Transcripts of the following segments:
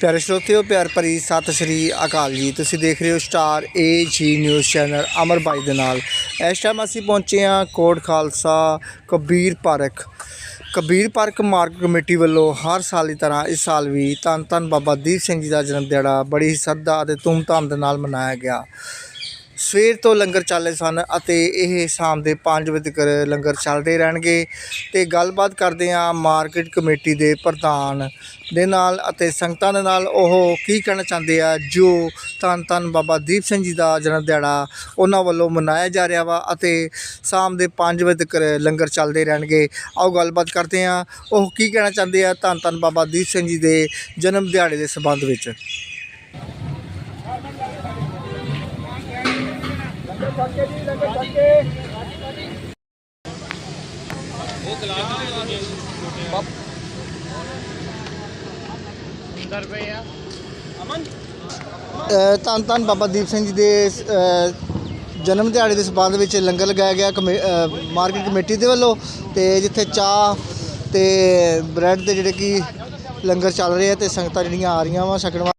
ਪਿਆਰੇ ਸਰੋਤਿਓ, ਪਿਆਰ ਭਰੀ ਸਤਿ ਸ਼੍ਰੀ ਅਕਾਲ ਜੀ। ਤੁਸੀਂ ਦੇਖ ਰਹੇ ਹੋ ਸਟਾਰ ਏ ਜੀ ਨਿਊਜ਼ ਚੈਨਲ ਅਮਰ ਬਾਈ ਦੇ ਨਾਲ। ਇਸ ਟਾਈਮ ਅਸੀਂ ਪਹੁੰਚੇ ਹਾਂ ਕੋਟ ਖਾਲਸਾ ਕਬੀਰ ਪਾਰਕ। ਕਬੀਰ ਪਾਰਕ ਮਾਰਗ ਕਮੇਟੀ ਵੱਲੋਂ ਹਰ ਸਾਲ ਦੀ ਤਰ੍ਹਾਂ ਇਸ ਸਾਲ ਵੀ ਧੰਨ ਧੰਨ ਬਾਬਾ ਦੀਪ ਸਿੰਘ ਜੀ ਦਾ ਜਨਮ ਦਿਹਾੜਾ ਬੜੀ ਹੀ ਸ਼ਰਧਾ ਅਤੇ ਧੂਮਧਾਮ ਦੇ ਨਾਲ ਮਨਾਇਆ ਗਿਆ। ਸਵੇਰ ਤੋਂ ਲੰਗਰ ਚੱਲੇ ਸਨ ਅਤੇ ਇਹ ਸ਼ਾਮ ਦੇ 5 ਵਜੇ ਤੱਕ ਲੰਗਰ ਚੱਲਦੇ ਰਹਿਣਗੇ ਤੇ ਗੱਲਬਾਤ ਕਰਦੇ ਹਾਂ ਮਾਰਕੀਟ ਕਮੇਟੀ ਦੇ ਪ੍ਰਧਾਨ ਦੇ ਨਾਲ ਅਤੇ ਸੰਗਤਾਂ ਦੇ ਨਾਲ। ਉਹ ਕੀ ਕਹਿਣਾ ਚਾਹੁੰਦੇ ਆ? ਜੋ ਧੰਨ ਧੰਨ ਬਾਬਾ ਦੀਪ ਸਿੰਘ ਜੀ ਦਾ ਜਨਮ ਦਿਹਾੜਾ ਉਹਨਾਂ ਵੱਲੋਂ ਮਨਾਇਆ ਜਾ ਰਿਹਾ ਵਾ ਅਤੇ ਸ਼ਾਮ ਦੇ 5 ਵਜੇ ਤੱਕ ਲੰਗਰ ਚੱਲਦੇ ਰਹਿਣਗੇ। ਆਓ ਗੱਲਬਾਤ ਕਰਦੇ ਹਾਂ। ਉਹ ਕੀ ਕਹਿਣਾ ਚਾਹੁੰਦੇ ਆ? ਧੰਨ ਧੰਨ ਬਾਬਾ ਦੀਪ ਸਿੰਘ ਜੀ ਦੇ ਜਨਮ ਦਿਹਾੜੇ ਦੇ ਸੰਬੰਧ ਵਿੱਚ। ਅ, ਧੰਨ ਧੰਨ ਬਾਬਾ ਦੀਪ ਸਿੰਘ ਜੀ ਦੇ ਜਨਮ ਦਿਹਾੜੇ ਦੇ ਸਬੰਧ ਵਿੱਚ ਲੰਗਰ ਲਗਾਇਆ ਗਿਆ ਕਮੇ- ਮਾਰਕੀਟ ਕਮੇਟੀ ਦੇ ਵੱਲੋਂ ਤੇ ਜਿੱਥੇ ਚਾਹ ਤੇ ਬ੍ਰੈਡ ਦੇ ਜਿਹੜੇ ਕਿ ਲੰਗਰ ਚੱਲ ਰਹੇ ਆ ਤੇ ਸੰਗਤਾਂ ਜਿਹੜੀਆਂ ਆ ਰਹੀਆਂ ਵਾ ਛਕਣ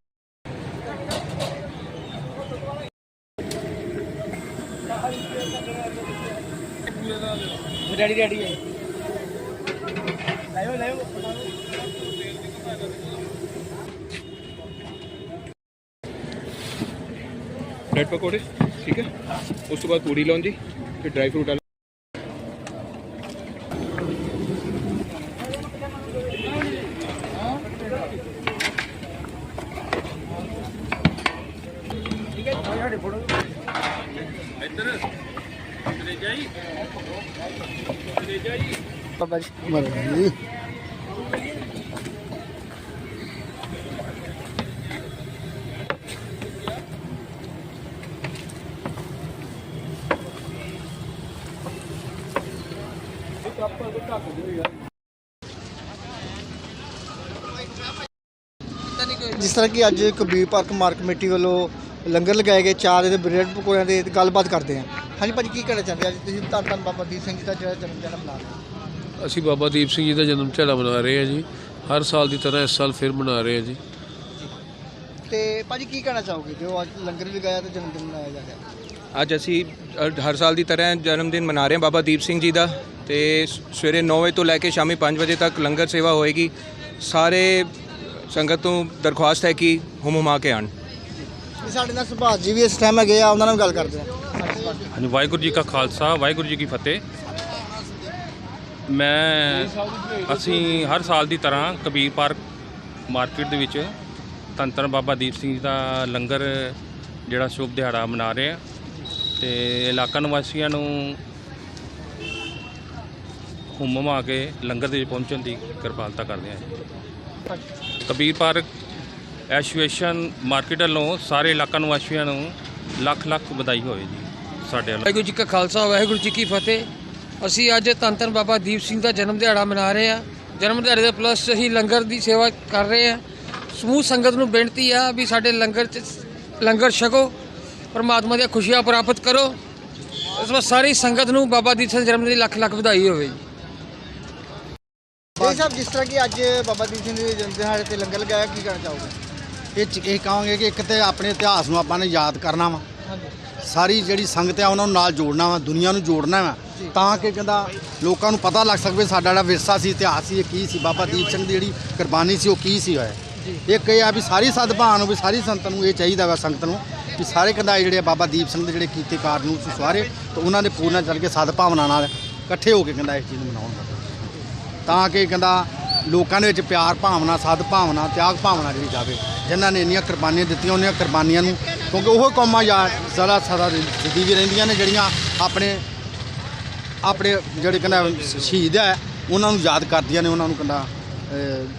ਡੈਡੀ ਡੈਡੀ ਹੈ ਬ੍ਰੈਡ ਪਕੌੜੇ ਠੀਕ ਹੈ ਉਸ ਤੋਂ ਬਾਅਦ ਪੂੜੀ ਲਾਉਣ ਜੀ ਫਿਰ ਡਰਾਈ ਫਰੂਟ ਵਾਲਾ ਬਾਬਾ ਜੀ ਜਿਸ ਤਰ੍ਹਾਂ ਕਿ ਅੱਜ ਕਬੀਰ ਪਾਰਕ ਮਾਰਕ ਕਮੇਟੀ ਵੱਲੋਂ ਲੰਗਰ ਲਗਾਏ ਗਏ ਚਾਹ ਦੇ ਤੇ ਬ੍ਰੈਡ ਪਕੌੜਿਆਂ ਦੇ ਗੱਲਬਾਤ ਕਰਦੇ ਹਾਂ ਹਾਂਜੀ ਭਾਜੀ ਕੀ ਕਹਿਣਾ ਚਾਹੁੰਦੇ ਅੱਜ ਤੁਸੀਂ ਧੰਨ ਧੰਨ ਬਾਬਾ ਦੀਪ ਸਿੰਘ ਜੀ ਦਾ ਜਿਹੜਾ ਜਨਮ ਦਿਨ ਮਨਾ ਰਹੇ ਹੋ ਅਸੀਂ ਬਾਬਾ ਦੀਪ ਸਿੰਘ ਜੀ ਦਾ ਜਨਮ ਦਿਹਾੜਾ ਮਨਾ ਰਹੇ ਹਾਂ ਜੀ। ਹਰ ਸਾਲ ਦੀ ਤਰ੍ਹਾਂ ਇਸ ਸਾਲ ਫਿਰ ਮਨਾ ਰਹੇ ਹਾਂ ਜੀ। ਤੇ ਭਾਜੀ ਕੀ ਕਹਿਣਾ ਚਾਹੋਗੇ? ਜੋ ਅੱਜ ਲੰਗਰ ਵੀ ਲਗਾਇਆ ਤੇ ਜਨਮ ਦਿਨ ਮਨਾਇਆ ਜਾ ਰਿਹਾ। ਅੱਜ ਅਸੀਂ ਅ, ਹਰ ਸਾਲ ਦੀ ਤਰ੍ਹਾਂ ਜਨਮ ਦਿਨ ਮਨਾ ਰਹੇ ਹਾਂ ਬਾਬਾ ਦੀਪ ਸਿੰਘ ਜੀ ਦਾ। ਤੇ ਸ- ਸਵੇਰੇ 9 ਵਜੇ ਤੋਂ ਲੈ ਕੇ ਸ਼ਾਮੀ 5 ਵਜੇ ਤੱਕ ਲੰਗਰ ਸੇਵਾ ਹੋਏਗੀ। ਸਾਰੇ ਸੰਗਤ ਨੂੰ ਦਰਖਾਸਤ ਹੈ ਕਿ ਹੁਮ ਹੁਮਾ ਕੇ ਆਣ ਇਹ ਸਾਡੇ ਨਾਲ ਸੁਭਾਸ਼ ਜੀ ਵੀ ਇਸ ਟਾਈਮ ਹੈਗੇ ਆ, ਉਹਨਾਂ ਨਾਲ ਗੱਲ ਕਰਦੇ ਹਾਂ ਹਾਂਜੀ, ਵਾਹਿਗੁਰੂ ਜੀ ਕਾ ਖਾਲਸਾ, ਵਾਹਿਗੁਰੂ ਜੀ ਕੀ ਫਤਿਹ। ਮੈਂ ਅਸੀਂ ਹਰ ਸਾਲ ਦੀ ਤਰ੍ਹਾਂ ਕਬੀਰ ਪਾਰਕ ਮਾਰਕੀਟ ਦੇ ਵਿੱਚ ਧੰਨ ਧੰਨ ਬਾਬਾ ਦੀਪ ਸਿੰਘ ਜੀ ਦਾ ਲੰਗਰ, ਜਿਹੜਾ ਸ਼ੁਭ ਦਿਹਾੜਾ ਮਨਾ ਰਹੇ ਹਾਂ ਤੇ ਇਲਾਕਾ ਨਿਵਾਸੀਆਂ ਨੂੰ ਹੁਮਮਾ ਕੇ ਲੰਗਰ ਦੇ ਵਿੱਚ ਪਹੁੰਚਣ ਦੀ ਕਿਰਪਾਲਤਾ ਕਰਦੇ ਹਾਂ ਕਬੀਰ ਪਾਰਕ ਐਸੋਸੀਏਸ਼ਨ ਮਾਰਕੀਟ ਵੱਲੋਂ ਸਾਰੇ ਇਲਾਕਾ ਨਿਵਾਸੀਆਂ ਨੂੰ ਲੱਖ ਲੱਖ ਵਧਾਈ ਹੋਵੇ ਜੀ ਸਾਡੇ ਵੱਲੋਂ। ਵਾਹਿਗੁਰੂ ਜੀ ਕਾ ਖਾਲਸਾ ਵਾਹਿਗੁਰੂ ਜੀ ਕੀ ਫਤਿਹ। ਅਸੀਂ ਅੱਜ ਧੰਨ ਧੰਨ ਬਾਬਾ ਦੀਪ ਸਿੰਘ ਦਾ ਜਨਮ ਦਿਹਾੜਾ ਮਨਾ ਰਹੇ ਹਾਂ। ਜਨਮ ਦਿਹਾੜੇ ਦੇ ਪਲੱਸ ਅਸੀਂ ਲੰਗਰ ਦੀ ਸੇਵਾ ਕਰ ਰਹੇ ਹਾਂ। ਸਮੂਹ ਸੰਗਤ ਨੂੰ ਬੇਨਤੀ ਆ ਵੀ ਸਾਡੇ ਲੰਗਰ 'ਚ ਲੰਗਰ ਛਕੋ ਪਰਮਾਤਮਾ ਦੀਆਂ ਖੁਸ਼ੀਆਂ ਪ੍ਰਾਪਤ ਕਰੋ। ਇਸ ਵਾਰ ਸਾਰੀ ਸੰਗਤ ਨੂੰ ਬਾਬਾ ਦੀਪ ਸਿੰਘ ਦੇ ਜਨਮ ਦਿਨ ਦੀ ਲੱਖ ਲੱਖ ਵਧਾਈ ਹੋਵੇ ਜੀ। ਇਹ ਸਾਹਿਬ ਜਿਸ ਤਰ੍ਹਾਂ ਕਿ ਅੱਜ ਬਾਬਾ ਦੀਪ ਸਿੰਘ ਜੀ ਦੇ ਜਨਮ ਦਿਹਾੜੇ ਤੇ ਲੰਗਰ ਲਗਾਇਆ ਕੀ ਕਹਿਣਾ ਚਾਹੋਗੇ? ਇਹ 'ਚ ਇਹ ਕਹਾਂਗੇ ਕਿ ਇੱਕ ਤੇ ਆਪਣੇ ਇਤਿਹਾਸ ਨੂੰ ਆਪਾਂ ਨੇ ਯਾਦ ਕਰਨਾ ਵਾ। ਸਾਰੀ ਜਿਹੜੀ ਸੰਗਤ ਆ ਉਹਨਾਂ ਨੂੰ ਨਾਲ ਜੋੜਨਾ ਵਾ ਦੁਨੀਆ ਨੂੰ ਜੋੜਨਾ ਵਾ। ਤਾਂ ਕਿ ਕਹਿੰਦਾ ਲੋਕਾਂ ਨੂੰ ਪਤਾ ਲੱਗ ਸਕੇ ਸਾਡਾ ਜਿਹੜਾ ਵਿਰਸਾ ਸੀ ਇਤਿਹਾਸ ਸੀ ਇਹ ਕੀ ਸੀ ਬਾਬਾ ਦੀਪ ਸਿੰਘ ਦੀ ਜਿਹੜੀ ਕੁਰਬਾਨੀ ਸੀ ਉਹ ਕੀ ਸੀ ਹੋਇਆ। ਇੱਕ ਇਹ ਆ ਵੀ ਸਾਰੀ ਸਦਭਾਵਨਾ ਨੂੰ ਵੀ ਸਾਰੀ ਸੰਗਤ ਨੂੰ ਇਹ ਚਾਹੀਦਾ ਵਾ ਸੰਗਤ ਨੂੰ ਕਿ ਸਾਰੇ ਕਹਿੰਦਾ ਜਿਹੜੇ ਆ ਬਾਬਾ ਦੀਪ ਸਿੰਘ ਦੇ ਜਿਹੜੇ ਕੀਤੇ ਕਾਰਜ ਨੂੰ ਸੁਸਵਾਰੇ ਤੇ ਉਹਨਾਂ ਦੇ ਪੂਰਨਾ ਚੱਲ ਕੇ ਸਦਭਾਵਨਾ ਨਾਲ ਇਕੱਠੇ ਹੋ ਕੇ ਕਹਿੰਦਾ ਇਸ ਚੀਜ਼ ਨੂੰ ਮਨਾਉਣ ਤਾਂ ਕਿ ਕਹਿੰਦਾ ਲੋਕਾਂ ਦੇ ਵਿੱਚ ਪਿਆਰ ਭਾਵਨਾ ਸਦ ਭਾਵਨਾ ਤਿਆਗ ਭਾਵਨਾ ਜਿਹੜੀ ਜਾਵੇ। ਜਿਨ੍ਹਾਂ ਨੇ ਇੰਨੀਆਂ ਕੁਰਬਾਨੀਆਂ ਦਿੱਤੀਆਂ ਉਹਨਾਂ ਕੁਰਬਾਨੀਆਂ ਨੂੰ, ਕਿਉਂਕਿ ਉਹ ਕੌਮਾਂ ਯਾਦ ਸਦਾ ਸਦਾ ਜਿੱਦੀ ਵੀ ਰਹਿੰਦੀਆਂ ਨੇ ਜਿਹੜੀਆਂ ਆਪਣੇ ਆਪਣੇ ਜਿਹੜੇ ਕਹਿੰਦਾ ਸ਼ਹੀਦ ਹੈ, ਉਹਨਾਂ ਨੂੰ ਯਾਦ ਕਰਦੀਆਂ ਨੇ, ਉਹਨਾਂ ਨੂੰ ਕਹਿੰਦਾ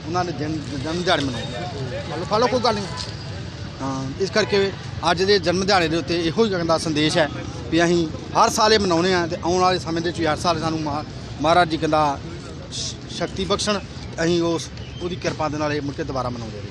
ਉਹਨਾਂ ਨੇ ਜਨਮ ਜਨਮ ਦਿਹਾੜੇ ਮਨਾਉਂਦੇ ਫਾਲੋ ਫਾਲੋ ਕੋਈ ਗੱਲ ਨਹੀਂ। ਹਾਂ, ਇਸ ਕਰਕੇ ਅੱਜ ਦੇ ਜਨਮ ਦਿਹਾੜੇ ਦੇ ਉੱਤੇ ਇਹੋ ਹੀ ਕਹਿੰਦਾ ਸੰਦੇਸ਼ ਹੈ ਵੀ ਅਸੀਂ ਹਰ ਸਾਲ ਇਹ ਮਨਾਉਂਦੇ ਆ ਤੇ ਆਉਣ ਵਾਲੇ ਸਮੇਂ ਦੇ ਵਿੱਚ ਵੀ ਹਰ ਸਾਲ ਸਾਨੂੰ ਮਹਾ- ਮਹਾਰਾਜ ਜੀ ਕਹਿੰਦਾ ਸ਼ਕਤੀ ਬਖਸ਼ਣ, ਅਸੀਂ ਉਸ, ਉਹਦੀ ਕਿਰਪਾ ਦੇ ਨਾਲ ਇਹ ਮੁੜ ਕੇ ਦੁਬਾਰਾ ਮਨਾਉਂਦੇ ਰਹੀਏ।